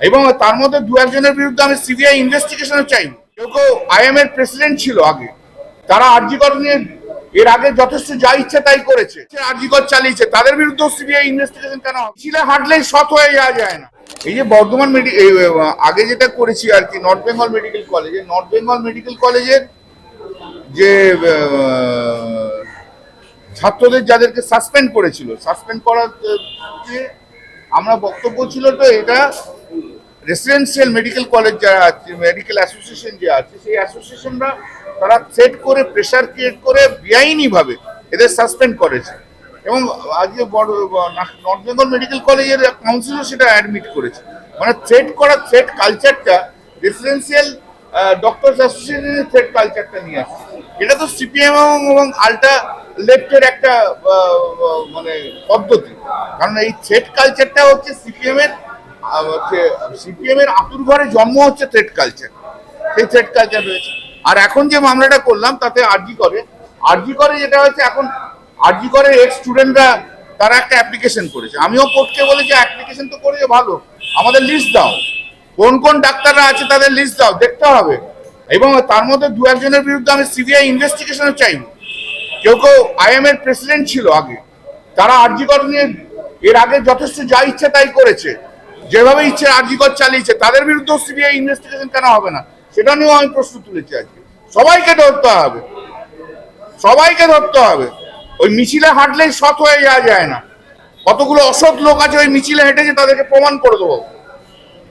এবং তার মধ্যে দু একজনের বিরুদ্ধে আমি সিবিআই ইনভেস্টিগেশনও চাইব কেউ কেউ আইএম এর প্রেসিডেন্ট ছিল আগে। তারা আরজিকর নিয়ে এর আগে যথেষ্ট যা ইচ্ছে তাই করেছে। আরজিকর চালিয়েছে। তাদের বিরুদ্ধেও সিবিআই ইনভেস্টিগেশন কেন? ছিলে হাঁটলেই সৎ হয়ে যাওয়া যায় না। এই যে বর্ধমান আগে যেটা করেছি আর কি নর্থ বেঙ্গল মেডিকেল কলেজে নর্থ বেঙ্গল মেডিকেল কলেজের যে ছাত্রদের যাদেরকে সাসপেন্ড করেছিল। সাসপেন্ড করার আমরা বক্তব্য ছিল তো এটা রেসিডেন্সিয়াল মেডিকেল কলেজ যারা আছে মেডিকেল অ্যাসোসিয়েশন যে আছে সেই অ্যাসোসিয়েশনরা তারা সেট করে প্রেশার ক্রিয়েট করে বেআইনিভাবে এদের সাসপেন্ড করেছে। এবং আজকে বড় নর্থ বেঙ্গল মেডিকেল কলেজের কাউন্সিলও সেটা অ্যাডমিট করেছে। মানে থ্রেট করা থ্রেট কালচারটা রেসিডেন্সিয়াল ডক্টরস অ্যাসোসিয়েশনের থ্রেট কালচারটা নিয়ে আসছে। এটা তো সিপিএম এবং আলটা লেফটের একটা মানে পদ্ধতি। কারণ এই থ্রেট কালচারটা হচ্ছে সিপিএম এর আহ, হচ্ছে সিপিএম এর আতুর ঘরে জন্ম হচ্ছে থ্রেট কালচার সেই থ্রেট কালচার রয়েছে। আর এখন যে মামলাটা করলাম, তাতে আরজি করে। আরজি করে যেটা হচ্ছে এখন, আরজি করে এক্স স্টুডেন্টরা তারা একটা অ্যাপ্লিকেশন করেছে। আমিও কোর্টকে বলেছি অ্যাপ্লিকেশন তো করেছে ভালো। আমাদের লিস্ট দাও। কোন কোন ডাক্তাররা আছে তাদের লিস্ট দাও, দেখতে হবে। এবং তার মধ্যে দু একজনের বিরুদ্ধে আমি সিবিআই ইনভেস্টিগেশনও চাইব কেউ কেউ আইএম এর প্রেসিডেন্ট ছিল আগে। তারা আরজিকর নিয়ে, এর আগে যথেষ্ট যা ইচ্ছে তাই করেছে। যেভাবে ইচ্ছে আরজিকর চালিয়েছে, তাদের বিরুদ্ধেও সিবিআই ইনভেস্টিগেশন কেন হবে না? সেটা নিয়েও আমি প্রশ্ন তুলেছি আজকে। সবাইকে ধরতে হবে। সবাইকে ধরতে হবে। ওই মিছিলে হাঁটলেই সৎ হয়ে যাওয়া যায় না। কতগুলো অসৎ লোক আছে ওই মিছিলে হেঁটেছে, তাদেরকে প্রমাণ করে দেবো।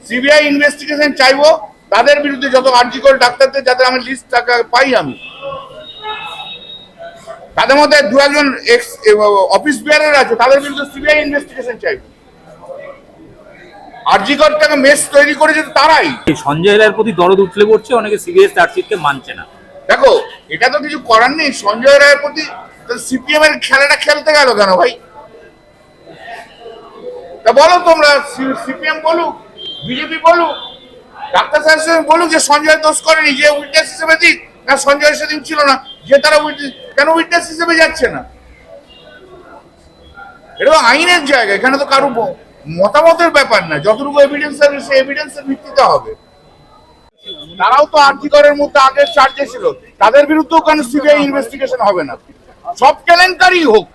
সিবিআই ইনভেস্টিগেশন চাইব, তাদের বিরুদ্ধে যত আর্জিকল ডাক্তারদের, যাদের আমি লিস্ট টাকা পাই আমি। তাদের মধ্যে দু একজন এক্স অফিস বিয়ারের আছে, তাদের বিরুদ্ধে সিবিআই ইনভেস্টিগেশন চাইব। আরজিকরটাকে মেস তৈরি করেছে তারাই। সঞ্জয় রায়ের প্রতি দরদ উঠলে পড়ছে অনেকে সিবিএস চার্জশিটকে মানছে না। দেখো এটা তো কিছু করার নেই সঞ্জয় রায়ের প্রতি সিপিএম এর খেলাটা খেলতে গেল কেন ভাই? তা বলো তোমরা সিপিএম বলুক বিজেপি বলুক ডাক্তার সাহেব বলুক যে সঞ্জয় দোষ করেনি যে উইটনেস হিসেবে দিক না সঞ্জয় সেদিন ছিল না যে তারা উইটনেস কেন উইটনেস হিসেবে যাচ্ছে না? এটা আইনের জায়গা এখানে তো কারও মতামতের ব্যাপার না, যতটুকু এভিডেন্স আছে সেই এভিডেন্সের ভিত্তিতে হবে। তারাও তো আর্থিকরের মধ্যে আগের চার্জে ছিল। তাদের বিরুদ্ধেও কেন সিবিআই ইনভেস্টিগেশন হবে না। সব কেলেঙ্কারি হোক।